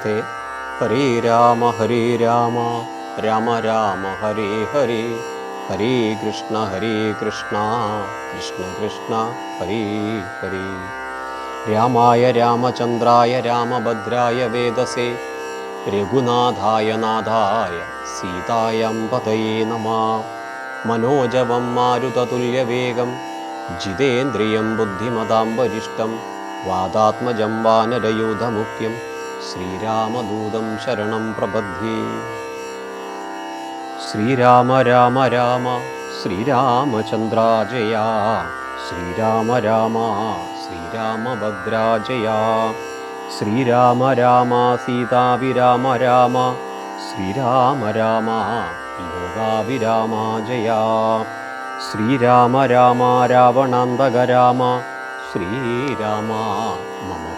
നമസ്തേ ഹരേ രാമ ഹരേ രാമ രാമ രാമ ഹരേ ഹരേ ഹരേ കൃഷ്ണ ഹരേ കൃഷ്ണ കൃഷ്ണ കൃഷ്ണ ഹരേ ഹരേ രാമായ രാമചന്ദ്രായ രാമഭദ്രായ വേദസേ രഘുനാഥായ നാഥായ സീതായം പതയേ നമ മനോജവം മാരുതതുല്യവേഗം ജിതേന്ദ്രിയം ബുദ്ധിമതാം വരിഷ്ടം വാദാത്മജം വാനരയൂഥമുഖ്യം ശ്രീരാമദൂതം ശരണം പ്രപദ്ധ്യേ ശ്രീരാമ രാമ രാമ ശ്രീരാമചന്ദ്രാജയാ ശ്രീരാമ രാമ ശ്രീരാമഭദ്രാജയാ ശ്രീരാമ രാമ സീതാവിരാമ രാമ ശ്രീരാമ രാമ ലോകാവിരാമ ജയ ശ്രീരാമ രാമ രാവണാന്തക രാമ ശ്രീരാമ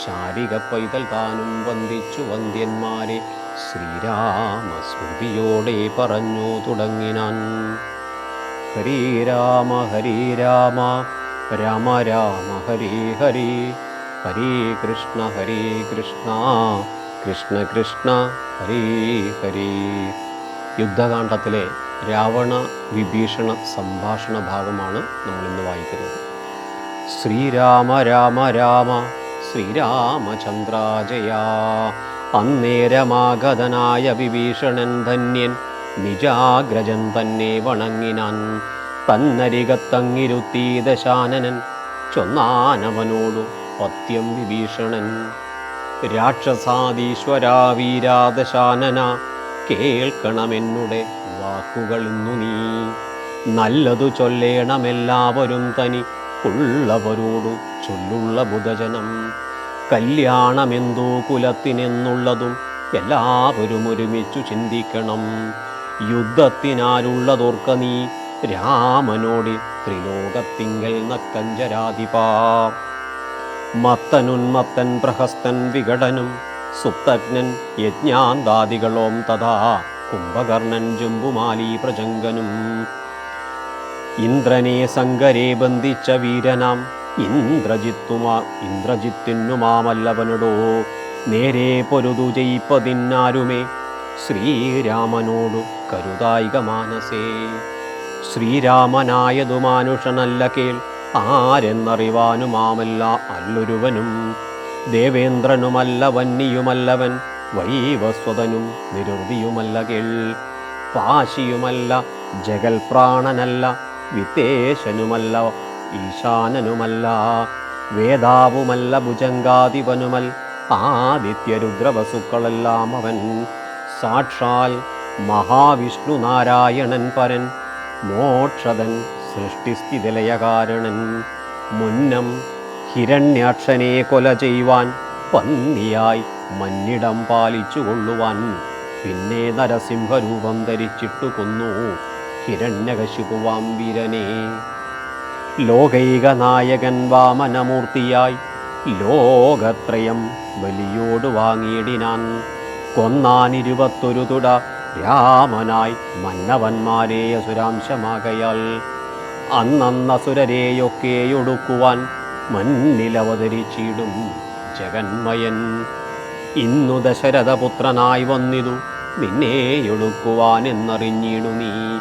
ശാരിക പൈതൽ താനും വന്ദിച്ചു വന്ദ്യന്മാരെ. ശ്രീരാമസ്മൃതിയോടെ പറഞ്ഞു തുടങ്ങിനാൻ. ഹരേ രാമ ഹരേ രാമ രാമ രാമ ഹരി ഹരി. ഹരേ കൃഷ്ണ ഹരി കൃഷ്ണ കൃഷ്ണ കൃഷ്ണ ഹരി ഹരി. യുദ്ധകാണ്ഡത്തിലെ രാവണ വിഭീഷണ സംഭാഷണ ഭാഗമാണ് നമ്മൾ ഇന്ന് വായിക്കുന്നത്. ശ്രീരാമ രാമ രാമ ശ്രീരാമചന്ദ്രാജയ. അന്നേരമാഗതനായ വിഭീഷണൻ ധന്യൻ നിജാഗ്രജൻ തന്നെ വണങ്ങിനാൻ. തന്നരികത്തങ്ങിരുത്തി ദശാനനൻ ചൊന്നാനവനോടു പത്യം വിഭീഷണൻ. രാക്ഷസാദീശ്വരാ വീരാദശാനന കേൾക്കണമെന്നുടെ വാക്കുകൾ ഇന്നു നീ. നല്ലതു ചൊല്ലേണമെല്ലാവരും തനി ഉള്ളവരോടു ചൊല്ലുള്ള ബുധജനം. കല്യാണമെന്തോ കുലത്തിനെന്നുള്ളതും എല്ലാവരും ഒരുമിച്ചു ചിന്തിക്കണം. യുദ്ധത്തിനാലുള്ളതോർക്ക നീ രാമനോട് ത്രിലോകത്തിങ്കൽ നക്കഞ്ചരാധിപാ. മത്തനുന്മത്തൻ പ്രഹസ്തൻ വികടനും സുപ്തജ്ഞൻ യജ്ഞാന്താദികളോം തഥാ കുംഭകർണൻ ജുംബുമാലി പ്രജങ്കനും ഇന്ദ്രനെ സങ്കരെ ബന്ധിച്ച വീരനാം. ഇന്ദ്രജിത്തുമാ ഇന്ദ്രജിത്തിനുമാമല്ലവനടോ നേരെ പൊരുതു ജയിപ്പതിന്നാരുമേ? ശ്രീരാമനോടു കരുതായിക മാനസേ. ശ്രീരാമനായതു മാനുഷനല്ല കേൾ. ആരെന്നറിവാനുമാമല്ല അല്ലൊരുവനും. ദേവേന്ദ്രനുമല്ല വന്നിയുമല്ലവൻ വൈവസ്വതനും നിരുതിയുമല്ല കേൾ. പാശിയുമല്ല ജഗൽപ്രാണനല്ല വിത്തേശനുമല്ല ഈശാനനുമല്ല വേദാവുമല്ല ഭുജങ്കാധിപനുമൽ ആദിത്യരുദ്രവസുക്കളെല്ലാം അവൻ. സാക്ഷാൽ മഹാവിഷ്ണു നാരായണൻ പരൻ മോക്ഷതൻ സൃഷ്ടിസ്ഥിതിലയകാരണൻ. മുന്നം ഹിരണ്യാക്ഷനെ കൊല ചെയ്യുവാൻ പന്നിയായി മന്നിടം പാലിച്ചു കൊള്ളുവാൻ പിന്നെ നരസിംഹരൂപം ധരിച്ചിട്ടു കൊന്നു. ഹിരണ്യകശിപുവാം വീരനെ ലോകൈക നായകൻ വാമനമൂർത്തിയായി ലോകത്രയം ബലിയോട് വാങ്ങിയിടിനാൻ കൊന്നാനിരുപത്തൊരു തുട രാമനായി മന്നവന്മാരെ അസുരാംശമാകയാൽ അന്നന്നസുരരെയൊക്കെയൊടുക്കുവാൻ മണ്ണിലവതരിച്ചിടും ജഗന്മയൻ. ഇന്നു ദശരഥപുത്രനായി വന്നിതു നിന്നെയൊടുക്കുവാൻ എന്നറിഞ്ഞിടു നീ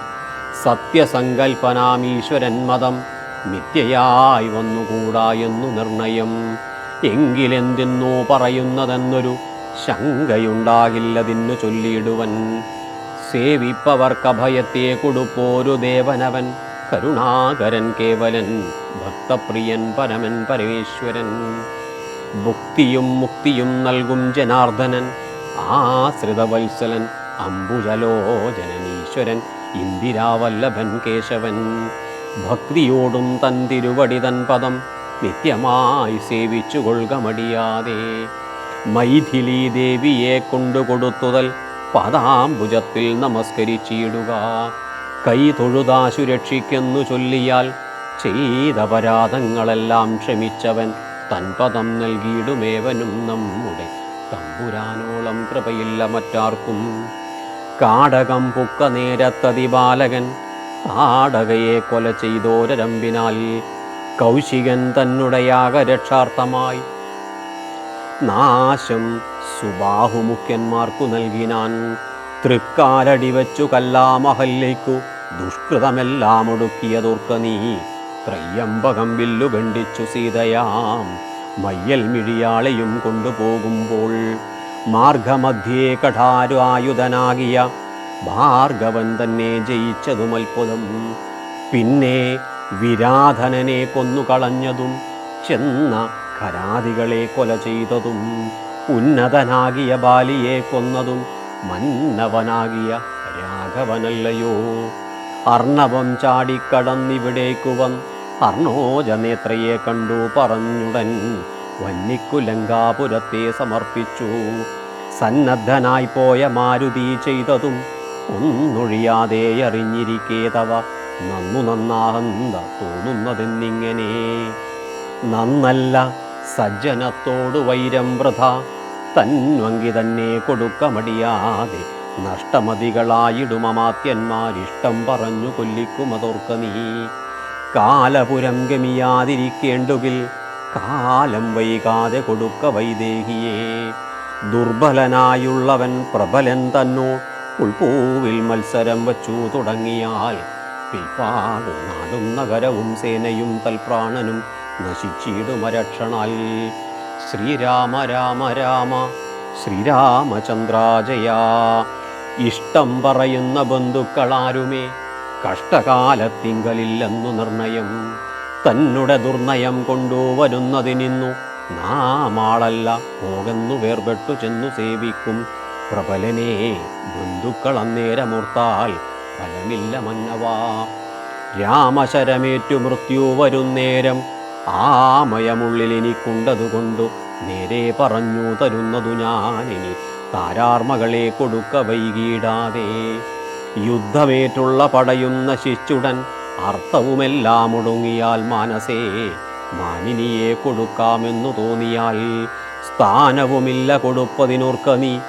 സത്യസങ്കൽപ്പനാമീശ്വരൻ മതം മിഥ്യയായി വന്നുകൂടാ എന്നു നിർണയം. എങ്കിലെന്തിന്നു പറയുന്നതെന്നൊരു ശങ്കയുണ്ടാകില്ലതിന്നു ചൊല്ലിയിടുവൻ. സേവിപ്പവർക്കഭയത്തെ കൊടുപ്പോരു ദേവനവൻ കരുണാകരൻ കേവലൻ ഭക്തപ്രിയൻ പരമൻ പരമേശ്വരൻ. ഭുക്തിയും മുക്തിയും നൽകും ജനാർദ്ദനൻ ആശ്രിതവത്സലൻ അംബുജലോചനനീശ്വരൻ. ഇന്ദിരാവല്ലഭൻ കേശവൻ. ഭക്തിയോടും തൻ തിരുവടി തൻ പദം നിത്യമായി സേവിച്ചു കൊള്ളുക മടിയാതെ. മൈഥിലി ദേവിയെ കൊണ്ടുകൊടുത്തുതൽ പദാംബുജത്തിൽ നമസ്കരിച്ചിടുക. കൈ തൊഴുതാ രക്ഷിക്കെന്നു ചൊല്ലിയാൽ ചെയ്തപരാധങ്ങളെല്ലാം ക്ഷമിച്ചവൻ തൻ പദം നൽകിയിടുമേവനും നമ്മുടെ തമ്പുരാനോളം കൃപയില്ല മറ്റാർക്കും. കാടകം പുക്ക നേരത്തതി ബാലകൻ താടകയെ കൊല ചെയ്തോരരമ്പിനാൽ കൗശികൻ തന്നുടയാക രക്ഷാർത്ഥമായി. നാശം സുബാഹുമുഖ്യന്മാർക്കു നൽകിനാൻ തൃക്കാലടി വെച്ചു കല്ലാമഹല്ലേക്കു ദുഷ്കൃതമെല്ലാം ഒടുക്കിയതോർക്ക നീ ത്രയ്യമ്പകം വില്ലു ഖണ്ഡിച്ചു സീതയാം മയ്യൽ മിഴിയാളെയും കൊണ്ടുപോകുമ്പോൾ മാർഗമധ്യേ കഠാരു ആയുധനാകിയ ഭാർഗവൻ തന്നെ ജയിച്ചതും അത്ഭുതം പിന്നെ വിരാധനനെ കൊന്നുകളഞ്ഞതും ചെന്ന ഖരാദികളെ കൊല ചെയ്തതും ഉന്നതനാകിയ ബാലിയെ കൊന്നതും മന്നവനാകിയ രാഘവനല്ലയോ. അർണവം ചാടിക്കടന്നിവിടേക്കു വന്ന് അർണോജനേത്രയെ കണ്ടു പറഞ്ഞുടൻ വന്നിക്കുലങ്കാപുരത്തെ സമർപ്പിച്ചു. സന്നദ്ധനായി പോയ മാരുതി ചെയ്തതും ഒന്നൊഴിയാതെ അറിഞ്ഞിരിക്കേതവ നന്നു നന്നാഹന്ത തോന്നുന്നതെന്നിങ്ങനെ. നന്നല്ല സജ്ജനത്തോട് വൈരം വൃഥ. തന്വങ്കി തന്നെ കൊടുക്കമടിയാതെ നഷ്ടമതികളായിടുമമാത്യന്മാരിഷ്ടം പറഞ്ഞു കൊല്ലിക്കുമതോർക്ക നീ. കാലപുരം ഗമിയാതിരിക്കേണ്ടുകിൽ കാലം വൈകാതെ കൊടുക്ക വൈദേഹിയേ. ദുർബലനായുള്ളവൻ പ്രബലൻ തന്നോ? ഉൾപൂവിൽ മത്സരം വച്ചു തുടങ്ങിയാൽ പിൽപ്പാടും നാടും നഗരവും സേനയും തൽപ്രാണനും നശിച്ചിടുമരക്ഷണാൽ ശ്രീരാമ രാമ രാമ ശ്രീരാമചന്ദ്രാജയ ഇഷ്ടം പറയുന്ന ബന്ധുക്കളാരുമേ? കഷ്ടകാലത്തിങ്കലില്ലെന്നു നിർണയം. തന്നുടെ ദുർനയം കൊണ്ടുവരുന്നതിനിന്നു നാമാളല്ല പോകുന്നു വേർപെട്ടു ചെന്നു സേവിക്കും. പ്രബലനെ ബന്ധുക്കൾ അന്നേരമൂർത്താൽ ഫലമില്ല മന്നവാ. രാമശരമേറ്റു മൃത്യു വരുന്നേരം ആമയമുള്ളിൽ എനിക്കുണ്ടതുകൊണ്ടു നേരെ പറഞ്ഞു തരുന്നതു ഞാനിനി താരാർമകളെ കൊടുക്ക വൈകിടാതെ. യുദ്ധമേറ്റുള്ള പടയും നശിച്ചുടൻ അർത്ഥവുമെല്ലാം ഒടുങ്ങിയാൽ മാനസേ മാനിനിയെ കൊടുക്കാമെന്നു തോന്നിയാൽ സ്ഥാനവുമില്ല കൊടുപ്പതിനോർക്ക നീ.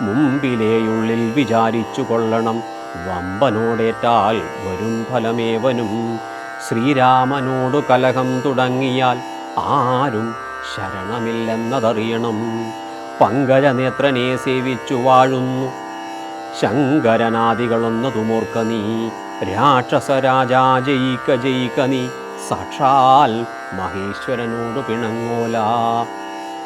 മുമ്പിലേയുള്ളിൽ വിചാരിച്ചു കൊള്ളണം വമ്പനോടേറ്റാൽ വരും ഫലമേവനും. ശ്രീരാമനോട് കലഹം തുടങ്ങിയാൽ ആരും ശരണമില്ലെന്നതറിയണം. പങ്കജനേത്രനെ സേവിച്ചു വാഴുന്നു ശങ്കരനാദികളൊന്നതുമോർക്ക നീ. രാക്ഷസരാജാ ജയിക്ക ജയിക്ക നീ സാക്ഷാൽ മഹേശ്വരനോട് പിണങ്ങോല.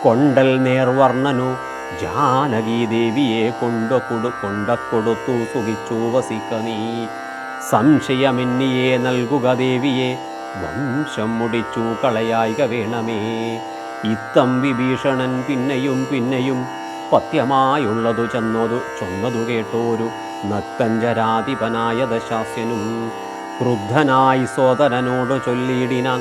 കൊണ്ടൽ നേർവർണനു ജാനകി ദേവിയെ കൊണ്ടു കൊടു കൊണ്ടക്കൊടുത്തു സുഖിച്ചു വസിക്ക നീ. സംശയമെന്നിയെ നൽകുക ദേവിയെ വംശം മുടിച്ചു കളയായിക വേണമേ. ഇത്തം വിഭീഷണൻ പിന്നെയും പിന്നെയും പത്യമായുള്ളതു ചെന്നതു ചൊന്നതു കേട്ടോരു നക്തഞ്ചരാധിപനായ ദശാസ്യനും ക്രുദ്ധനായി സോദരനോട് ചൊല്ലിയിടിനാൻ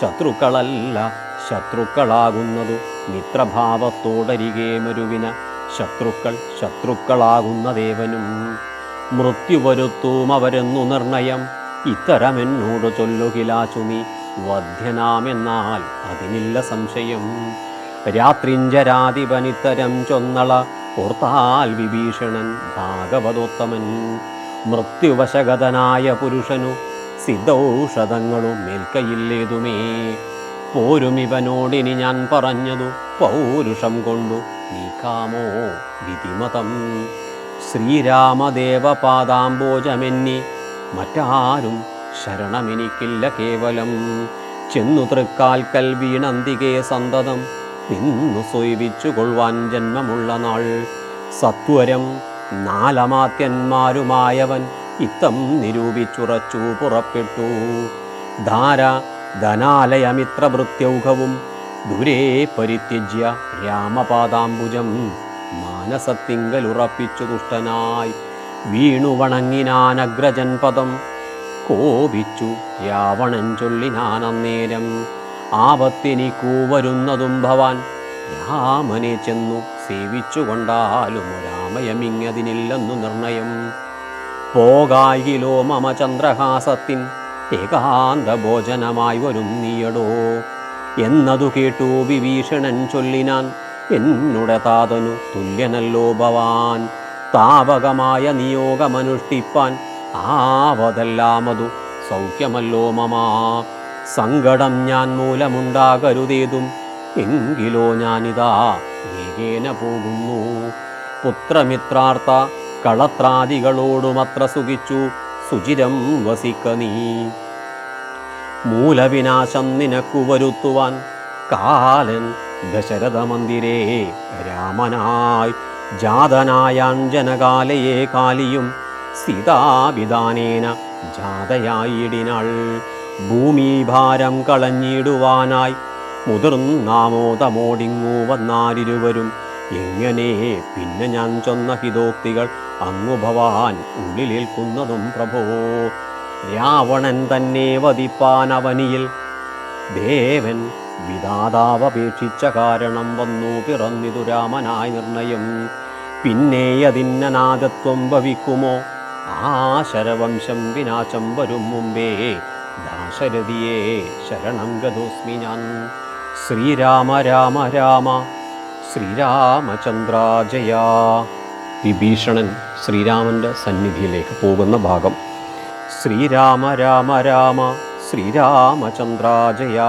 ശത്രുക്കളല്ല ശത്രുക്കളാകുന്നതു മിത്രഭാവത്തോടരികെ മരുവിന ശത്രുക്കൾ ശത്രുക്കളാകുന്ന ദേവനും മൃത്യു വരുത്തൂം അവരെന്നു നിർണയം ഇത്തരമെന്നോട് ചൊല്ലുകിലാച്ചു നീ വധ്യനാമെന്നാൽ അതിനില്ല സംശയം. രാത്രിഞ്ചരാധിപനിത്തരം ചൊന്നള ഓർത്താൽ വിഭീഷണൻ ഭാഗവതോത്തമൻ. മൃത്യുവശഗതനായ പുരുഷനു സിദ്ധൌഷധങ്ങളും മേൽക്കയില്ലേതുമേ പോരുമിവനോടിനി ഞാൻ പറഞ്ഞതു പൗരുഷം കൊണ്ടു നീക്കാമോ വിധിമതം. ശ്രീരാമദേവ പാദാംബോജമെന്നി മറ്റാരും ശരണമെനിക്കില്ല കേവലം. ചെന്നു തൃക്കാൽക്കൽ വീണന്തികേ സന്തതം നിന്നു സൊയ്വിച്ചു കൊള്ളുവാൻ ജന്മമുള്ള നാൾ. സത്വരം നാലമാത്യന്മാരുമായവൻ ഇത്തം നിരൂപിച്ചുറച്ചു പുറപ്പെട്ടു. ധാര ധനാലയമിത്രഭൃത്യൗഘവും ദുരേ പരിത്യജ്യ രാമപാദാംബുജം മാനസത്തിങ്കലുറപ്പിച്ചു ദുഷ്ടനായി വീണു വണങ്ങിനാനഗ്രജൻ പദം കോപിച്ചു രാവണൻ ചൊല്ലിനാനന്നേരം. ആപത്തിനിക്കൂ വരുന്നതും ഭവാൻ. രാമനെ ചെന്നു സേവിച്ചുകൊണ്ടാലും രാമയമിങ്ങതിനില്ലെന്നു നിർണയം. പോകായിലോ മമ ചന്ദ്രഹാസത്തിൻ ഏകാന്ത ഭോജനമായി വരും നീയടോ. എന്നതു കേട്ടു വിഭീഷണൻ ചൊല്ലിനാൻ എന്നുടെ താതനു തുല്യനല്ലോ ഭവാൻ. താപകമായ നിയോഗമനുഷ്ഠിപ്പാൻ ആവതെല്ലാമതു സൗഖ്യമല്ലോ മമ. സങ്കടം ഞാൻ മൂലമുണ്ടാകരുതേതും. എങ്കിലോ ഞാനിതാ ഏകേന പോകുന്നു. പുത്രമിത്രാർത്ഥ കളത്രാദികളോടുമത്ര സുഖിച്ചു. സുചിരം വസിക്ക നീ. മൂലവിനാശം നിനക്കു വരുത്തുവാൻ കാലൻ ദശരഥ മന്ദിരേ രാമനായി ജാതനായാഞ്ജനകാലയെ കാലിയും സീതാവിധാനേന ജാതയായിടിനാൾ ഭൂമിഭാരം കളഞ്ഞിടുവാനായി മുതിർന്നാമോദമോടിങ്ങു വന്നാലിരുവരും എങ്ങനെ? പിന്നെ ഞാൻ ചൊന്ന ഹിതോക്തികൾ അങ്ങു ഭവാൻ ഉള്ളിലേൽക്കുന്നതും പ്രഭോ. രാവണൻ തന്നെ വധിപ്പാൻ അവനിയിൽ. ദേവൻ വിധാതാവപേക്ഷിച്ച കാരണം വന്നു പിറന്നിതു രാമനായി നിർണയം. പിന്നെ അതിന്നനാദത്വം ഭവിക്കുമോ? ആ ശരവംശം വിനാശം വരും മുമ്പേ ദാശരഥിയെ ശരണം ഗതോസ്മി ഞാൻ. ശ്രീരാമ രാമ രാമ ശ്രീരാമചന്ദ്രാജയ. വിഭീഷണൻ ശ്രീരാമന്റെ സന്നിധിയിലേക്ക് പോകുന്ന ഭാഗം. ശ്രീരാമ രാമ രാമ ശ്രീരാമചന്ദ്രാജയ.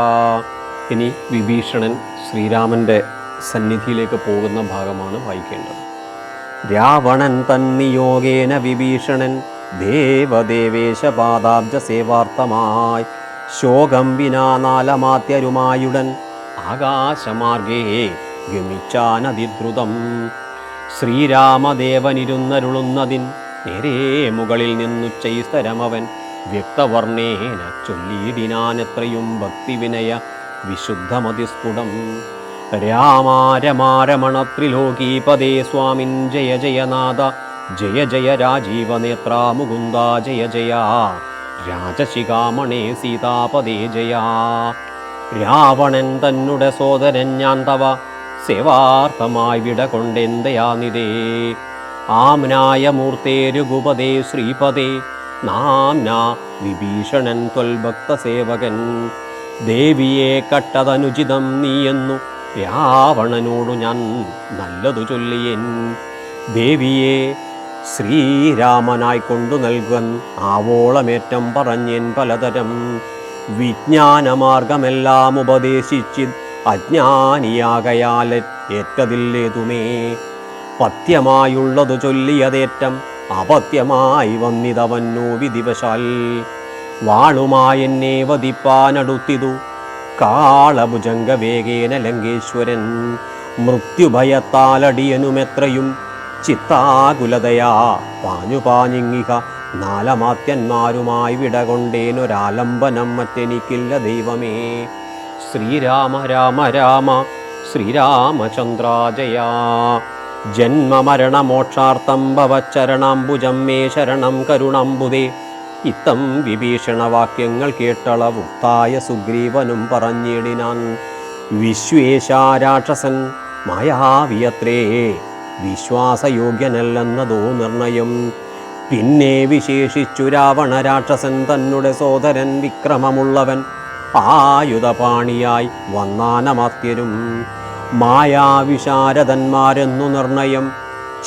ഇനി വിഭീഷണൻ ശ്രീരാമന്റെ സന്നിധിയിലേക്ക് പോകുന്ന ഭാഗമാണ് വായിക്കേണ്ടത്. രാവണൻ തന്നിയോഗേന വിഭീഷണൻ ദേവദേവേശ പാദാബ്ജ സേവാർത്ഥമായി ശോകം വിനാ നാലമാത്യരുമായുടൻ ആകാശമാർഗേ ഗമിച്ചാനതിദ്രുതം ശ്രീരാമദേവനിരുന്നരുളുന്നതിൻ നേരേ മുകളിൽ നിന്നുച്ചൈസ്തരമവൻ വ്യക്തവർണേന ചൊല്ലിയിടിനാനെത്രയും ഭക്തിവിനയ വിശുദ്ധമതിസ്ഫുടം. രാമാരമാരമണ ത്രിലോകീപദേ സ്വാമിൻ ജയ ജയനാഥ ജയ ജയ രാജീവനേത്രാ മുകുന്ദ ജയ ജയ രാജശിഖാമണേ സീതാപദേ ജയ. രാവണൻ തന്നുടെ സോദരൻ ഞാൻ തവ സേവാർത്ഥമായി വിട കൊണ്ടെന്തയാനിതേ ആംനായ മൂർത്തേരുഗുപദേ ശ്രീപദേ നാം വിഭീഷണൻ ത്വൽഭക്തസേവകൻ ദേവിയെ കട്ടതനുചിതം നീയെന്നു രാവണനോടു ഞാൻ നല്ലതു ചൊല്ലിയൻ. ദേവിയെ ശ്രീരാമനായി കൊണ്ടു നൽകുവൻ ആവോളമേറ്റം പറഞ്ഞേൻ പലതരം വിജ്ഞാനമാർഗമെല്ലാം ഉപദേശിച്ച് അജ്ഞാനിയാകയാൽ ഏറ്റതില്ലേതുമേ പത്യമായുള്ളതു ചൊല്ലിയതേറ്റം അപത്യമായി വന്നിതവന്നു വിധിവശാൽ. വാളുമായെന്നെ വധിപ്പാനടുത്തിതു കാളഭുജംഗ വേഗേന ലങ്കേശ്വരൻ. മൃത്യുഭയത്താലടിയനുമെത്രയും ചിത്താകുലതയാ. പാഞ്ഞു പാഞ്ഞിങ്ങിക നാലമാത്യന്മാരുമായി വിടകൊണ്ടേനൊരാലംബനം മറ്റെനിക്കില്ല ദൈവമേ. ശ്രീരാമ രാമ രാമ ശ്രീരാമചന്ദ്രാജയാ. ജന്മമരണമോക്ഷാർത്ഥം ഭവച്ചരണാംബുജം മേ ശരണം കരുണാംബുദേ. ഇത്തം വിഭീഷണവാക്യങ്ങൾ കേട്ടളവുക്തായ സുഗ്രീവനും പറഞ്ഞിടിനാൻ. വിശ്വേശാരാക്ഷസൻ മായാവിയത്രേ. വിശ്വാസയോഗ്യനല്ലെന്നതോ നിർണയം. പിന്നെ വിശേഷിച്ചു രാവണ രാക്ഷസൻ തന്നുടെ സോദരൻ വിക്രമമുള്ളവൻ ആയുധപാണിയായി വന്നാനമാത്യരും മായാവിശാരദന്മാരെന്നു നിർണയം.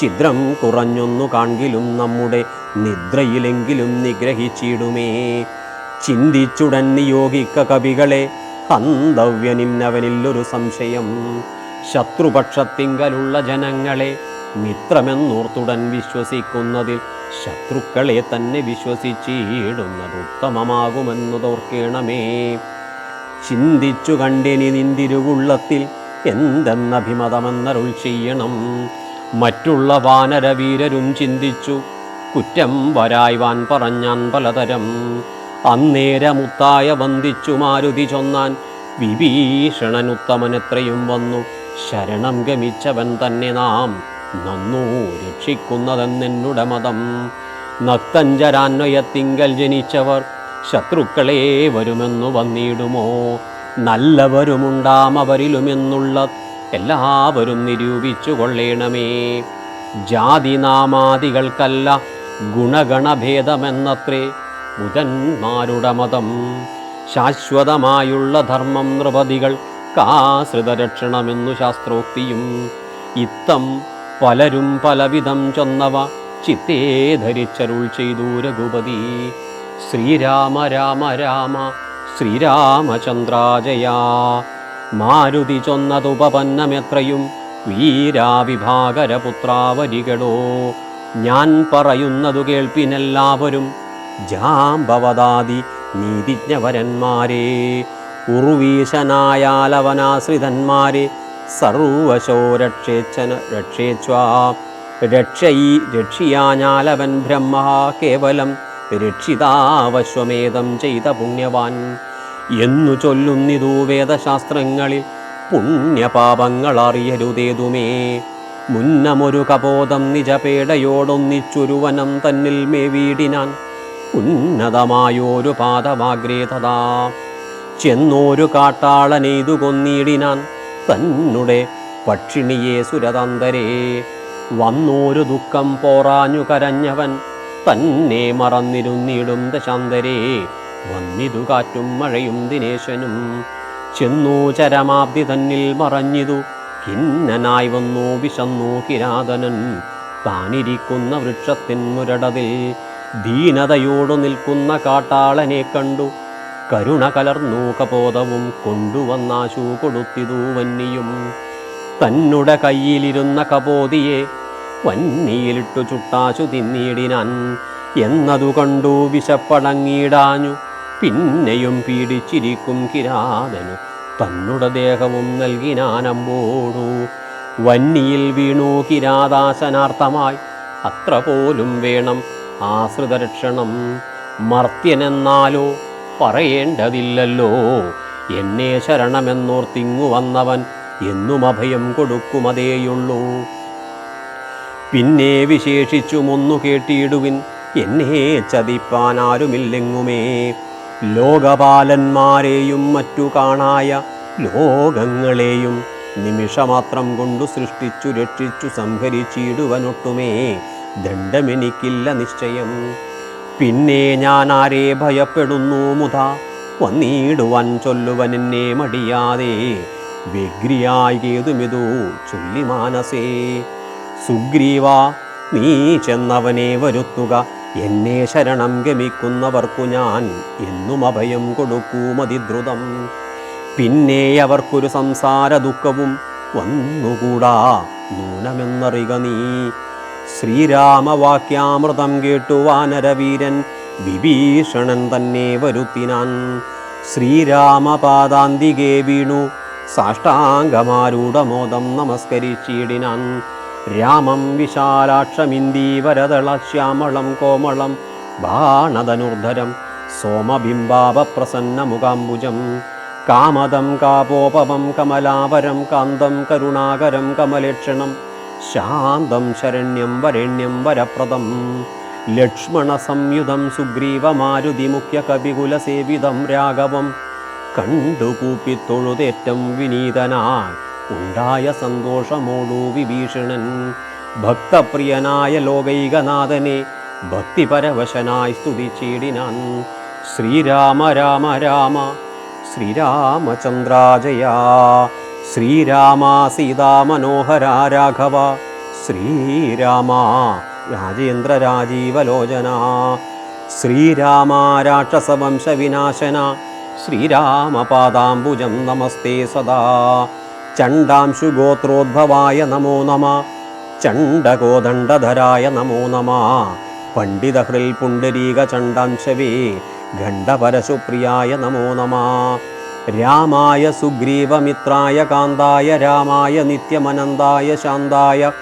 ഛിദ്രം കുറഞ്ഞൊന്നു കാൺകിലും നമ്മുടെ നിദ്രയിലെങ്കിലും നിഗ്രഹിച്ചിടുമേ. ചിന്തിച്ചുടൻ നിയോഗിക്ക കവികളെ ഹന്തവ്യനിന്നവനില്ലൊരു സംശയം. ശത്രുപക്ഷത്തിങ്കലുള്ള ജനങ്ങളെ മിത്രമെന്നോർത്തുടൻ വിശ്വസിക്കുന്നതിൽ ശത്രുക്കളെ തന്നെ വിശ്വസിച്ചിടുന്നത് ഉത്തമമാകുമെന്നു തോർക്കേണമേ ചിന്തിച്ചു കണ്ടിനി നിന്തിരുവുള്ളത്തിൽ എന്തെന്നഭിമതമെന്നരുൾ ചെയ്യണം. മറ്റുള്ള വാനരവീരരും ചിന്തിച്ചു കുറ്റം വരായ്വാൻ പറഞ്ഞാൻ പലതരം. അന്നേരമുത്തായ വന്ദിച്ചു മാരുതി ചൊന്നാൻ വിഭീഷണനുത്തമനെത്രയും വന്നു. ശരണം ഗമിച്ചവൻ തന്നെ നാം നന്നു രക്ഷിക്കുന്നതെന്നെന്നുടെ മതം. നക്തഞ്ചരാന്വയത്തിങ്കൽ ജനിച്ചവർ ശത്രുക്കളെ വരുമെന്നു വന്നിടുമോ? നല്ലവരുമുണ്ടാം അവരിലുമെന്നുള്ള എല്ലാവരും നിരൂപിച്ചു കൊള്ളേണമേ. ജാതിനാമാദികൾക്കല്ല ഗുണഗണഭേദമെന്നത്രേ ബുധന്മാരുടെ മതം. ശാശ്വതമായുള്ള ധർമ്മം നൃപതികൾ കാശ്രിതരക്ഷണമെന്നു ശാസ്ത്രോക്തിയും ഇത്തം പലരും പലവിധം ചൊന്നവ ചിത്തേ ധരിച്ചരുൾ ചെയ്തു രഘുപതി. ശ്രീരാമ രാമ രാമ ശ്രീരാമചന്ദ്രാജയാ. മാരുതി ചൊന്നതുപപന്നമെത്രയും വീരാവിഭാകരപുത്രാവരികളോ. ഞാൻ പറയുന്നതു കേൾപ്പിനെല്ലാവരും ജാംബവദാദി നീതിജ്ഞവരന്മാരെ. ഉറുവീശനായാലവനാശ്രിതന്മാരെ സർവശോ രക്ഷേച്ഛന രക്ഷേച്വാ രക്ഷയി രക്ഷിയാഞ്ഞാലവൻ ബ്രഹ്മ കേവലം രക്ഷിതാവശ്വമേധം ചെയ്ത പുണ്യവാൻ. എന്നു ചൊല്ലുന്നിതു വേദശാസ്ത്രങ്ങളിൽ പുണ്യപാപങ്ങൾ അറിയരുതേതുമേ മുന്നമൊരു കപോതം നിജപേടയോടൊന്നിച്ചൊരുവനം തന്നിൽ മേവീടിനാൻ ഉന്നതമായോരു പാദമാഗ്രേതതാ ചെന്നോരു കാട്ടാളനെയ്തു കൊന്നിടിനാൻ തന്നെ പക്ഷിണിയെ സുരതന്തരേ. വന്നോരു ദുഃഖം പോറാഞ്ഞു കരഞ്ഞവൻ തന്നെ മറന്നിരുന്നിടും ദശാന്തരേ. വന്നിതു കാറ്റും മഴയും ദിനേശനും ചെന്നു ചരമാബ്ദി തന്നിൽ മറഞ്ഞിതു. ഖിന്നനായി വന്നു വിശന്നു കിരാതനൻ. താനിരിക്കുന്ന വൃക്ഷത്തിൻ മുരടതിൽ ദീനതയോടു നിൽക്കുന്ന കാട്ടാളനെ കണ്ടു. കരുണ കലർന്നു കപോതവും കൊണ്ടുവന്നാശു കൊടുത്തിതു വന്നിയും. തന്നുടെ കയ്യിലിരുന്ന കപോതിയെ വന്നിയിലിട്ടു ചുട്ടാശു തിന്നിയിടിനാൻ എന്നതു കണ്ടു വിശപ്പടങ്ങിയിടാഞ്ഞു. പിന്നെയും പീഡിച്ചിരിക്കും കിരാതനു. തന്നുടെ ദേഹവും നൽകിനാനമ്പോടു. വന്നിയിൽ വീണു കിരാതാശനാർത്ഥമായി അത്ര പോലും വേണം ആശ്രിതരക്ഷണം. മർത്യനെന്നാലോ പറയേണ്ടതില്ലല്ലോ. എന്നെ ശരണമെന്നോർത്തിങ്ങു വന്നവൻ എന്നും അഭയം കൊടുക്കുമതേയുള്ളൂ. പിന്നെ വിശേഷിച്ചുമൊന്നു കേട്ടിയിടുവിൻ എന്നെ ചതിപ്പാൻ ആരുമില്ലെങ്ങുമേ. ലോകപാലന്മാരെയും മറ്റു കാണായ ലോകങ്ങളെയും നിമിഷമാത്രം കൊണ്ടു സൃഷ്ടിച്ചു രക്ഷിച്ചു സംഹരിച്ചിടുവനൊട്ടുമേ. ദണ്ഡമെനിക്കില്ല നിശ്ചയം. പിന്നെ ഞാൻ ആരെ ഭയപ്പെടുന്നു മുത. വന്നിടുവൻ ചൊല്ലുവൻ എന്നെ മടിയാതെ. വ്യഗ്രിയായി കേതുമിതു ചൊല്ലി മാനസേ. സുഗ്രീവ നീ ചെന്നവനെ വരുത്തുക. എന്നെ ശരണം ഗമിക്കുന്നവർക്കു ഞാൻ എന്നും അഭയം കൊടുക്കൂ മതിദ്രുതം പിന്നെ അവർക്കൊരു സംസാര ദുഃഖവും വന്നുകൂടാ. നൂനമെന്നറിക നീ. ശ്രീരാമവാക്യാമൃതം കേട്ടു വാനരവീരൻ വിഭീഷണൻ തന്നെ വരുത്തിനാൻ. ശ്രീരാമപാദാന്തികേ വീണു സാഷ്ടാംഗമാരൂഢമോദം നമസ്കരിച്ചിടിനാൻ. രാമം വിശാലാക്ഷമിന്ദീവരതള ശ്യാമളം കോമളം ബാണധനുർധരം സോമബിംബാപപ്രസന്നമുഖാംബുജം. കാമദം കാപോപമം കമലാവരം കാന്തം കരുണാകരം കമലക്ഷണം ശാന്തം ശരണ്യം വരണ്യം വരപ്രദം. ലക്ഷ്മണ സംയുധം സുഗ്രീവമാരുതി മുഖ്യ കവികുലസേവിതം രാഘവം. കണ്ടുകൂപ്പി തൊഴുതേറ്റം വിനീതനായി ഉണ്ടായ സന്തോഷമോടു വിഭീഷണൻ. ഭക്തപ്രിയനായ ലോകൈകനാഥനെ ഭക്തിപരവശനായി സ്തുതിച്ചിടിനാൻ. ശ്രീരാമ രാമ രാമ ശ്രീരാമചന്ദ്രാജയാ. ശ്രീരാമ സീതാമനോഹര രാഘവ ശ്രീരാമ രാജേന്ദ്ര രാജീവലോചന ശ്രീരാമ രാക്ഷസവംശവിനാശന ശ്രീരാമപാദാംബുജം നമസ്തേ സദാ ചണ്ഡാംശുഗോത്രോദ്ഭവായ നമോ നമ ചണ്ഡകോദണ്ഡധരായ നമോ നമ പണ്ഡിതഹൃൽ ചണ്ഡാംശവേ ഖണ്ഡപരശുപ്രിയായ നമോ നമ. രാമായ സുഗ്രീവമിത്രായ കാന്തായ രാമായ നിത്യമനന്തായ ശാന്തായ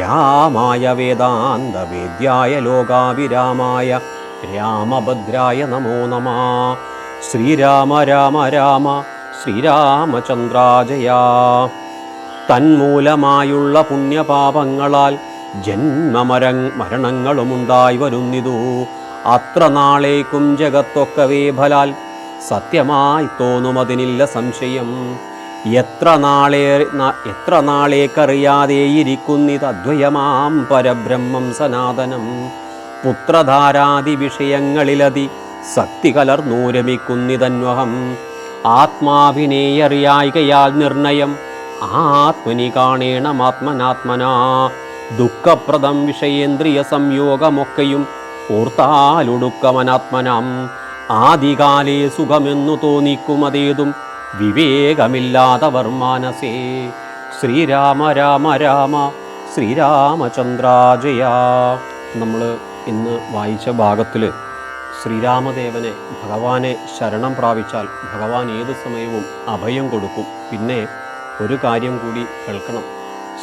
രാമായ വേദാന്ത വേദാന്തവേദ്യായ ലോകാവിരാമായ രാമഭദ്രായ നമോ നമ. ശ്രീരാമ രാമ രാമ ശ്രീരാമചന്ദ്രാജയാ. തന്മൂലമായുള്ള പുണ്യപാപങ്ങളാൽ ജന്മമര മരണങ്ങളുമുണ്ടായി വരുന്നിതു. അത്ര നാളേക്കും ജഗത്തൊക്കവേ ഫലാൽ സത്യമായി തോന്നുമതിനില്ല സംശയം. എത്ര നാളേ എത്ര നാളേക്കറിയാതെ ഇരിക്കുന്നിതദ്വയമാം പരബ്രഹ്മം സനാതനം. പുത്രധാരാദി വിഷയങ്ങളിലതി ശക്തി കലർന്നൂരമിക്കുന്നിതന്വഹം. ആത്മാവിനെയറിയായികയാൽ നിർണയം. ആത്മനി കാണേണമാത്മനാത്മനാ ദുഃഖപ്രദം വിഷയേന്ദ്രിയ സംയോഗമൊക്കെയും ഓർത്താലൊടുക്കമനാത്മനാം. ആദികാലേ സുഖമെന്നു തോന്നിക്കുമതേതും വിവേകമില്ലാതവർ മാനസേ. ശ്രീരാമ രാമ രാമ ശ്രീരാമചന്ദ്രാജയ. നമ്മൾ ഇന്ന് വായിച്ച ഭാഗത്തിൽ ശ്രീരാമദേവനെ ഭഗവാനെ ശരണം പ്രാപിച്ചാൽ ഭഗവാൻ ഏത് സമയവും അഭയം കൊടുക്കും. പിന്നെ ഒരു കാര്യം കൂടി കേൾക്കണം.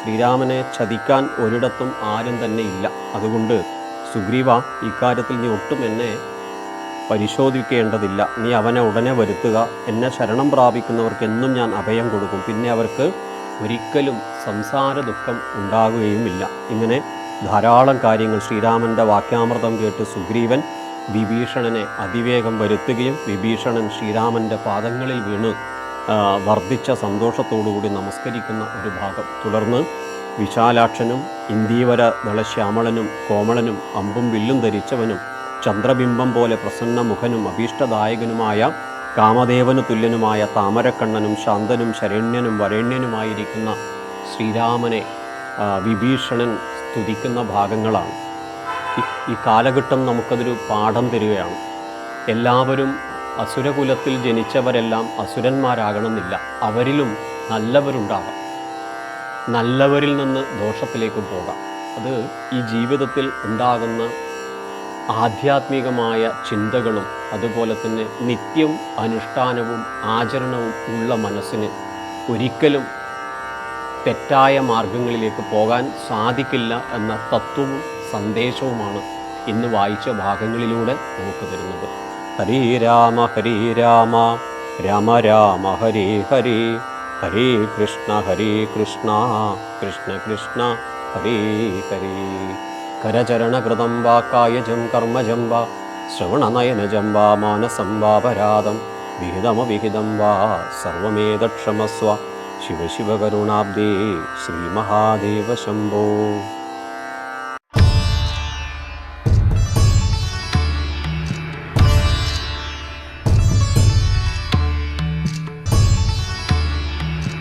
ശ്രീരാമനെ ചതിക്കാൻ ഒരിടത്തും ആരും തന്നെ ഇല്ല. അതുകൊണ്ട് സുഗ്രീവ ഇക്കാര്യത്തിൽ നീ ഒട്ടും എന്നെ പരിശോധിക്കേണ്ടതില്ല. നീ അവനെ ഉടനെ വരുത്തുക. എന്നെ ശരണം പ്രാപിക്കുന്നവർക്ക് എന്നും ഞാൻ അഭയം കൊടുക്കും. പിന്നെ അവർക്ക് ഒരിക്കലും സംസാര ദുഃഖം ഉണ്ടാകുകയുമില്ല. ഇങ്ങനെ ധാരാളം കാര്യങ്ങൾ ശ്രീരാമന്റെ വാക്യാമൃതം കേട്ട് സുഗ്രീവൻ വിഭീഷണനെ അതിവേഗം വരുത്തുകയും വിഭീഷണൻ ശ്രീരാമന്റെ പാദങ്ങളിൽ വീണ് വർദ്ധിച്ച സന്തോഷത്തോടുകൂടി നമസ്കരിക്കുന്ന ഒരു ഭാഗം. തുടർന്ന് വിശാലാക്ഷനും ഇന്ദീവര ദളശ്യാമളനും കോമളനും അമ്പും വില്ലും ധരിച്ചവനും ചന്ദ്രബിംബം പോലെ പ്രസന്ന മുഖനും അഭീഷ്ടദായകനുമായ കാമദേവന് തുല്യനുമായ താമരക്കണ്ണനും ശാന്തനും ശരണ്യനും വരണ്യനുമായിരിക്കുന്ന ശ്രീരാമനെ വിഭീഷണൻ സ്തുതിക്കുന്ന ഭാഗങ്ങളാണ്. ഈ- കാലഘട്ടം നമുക്കതൊരു പാഠം തരികയാണ്. എല്ലാവരും അസുരകുലത്തിൽ ജനിച്ചവരെല്ലാം അസുരന്മാരാകണമെന്നില്ല. അവരിലും നല്ലവരുണ്ടാകാം നല്ലവരിൽ നിന്ന് ദോഷത്തിലേക്കും പോകാം. അത് ഈ ജീവിതത്തിൽ ഉണ്ടാകുന്ന ആധ്യാത്മികമായ ചിന്തകളും അതുപോലെ തന്നെ നിത്യം അനുഷ്ഠാനവും ആചരണവും ഉള്ള മനസ്സിന് ഒരിക്കലും തെറ്റായ മാർഗങ്ങളിലേക്ക് പോകാൻ സാധിക്കില്ല എന്ന തത്വവും സന്ദേശവുമാണ് ഇന്ന് വായിച്ച ഭാഗങ്ങളിലൂടെ നമുക്ക് തരുന്നത്. ഹരേ രാമ ഹരേ രാമ രാമ രാമ ഹരേ ഹരേ ഹരേ കൃഷ്ണ ഹരേ കൃഷ്ണ കൃഷ്ണ കൃഷ്ണ ഹരേ ഹരേ. കരചരണകൃതം വാ കർമ്മജം വാ ശ്രവണനയനജം വാ മാനസം വാപരാധം വിഹിതമവിഹിതം വാ സർവമേതക്ഷമസ്വ ശിവ ശിവ കരുണാബ്ദേ ശ്രീമഹാദേവ ശംഭോ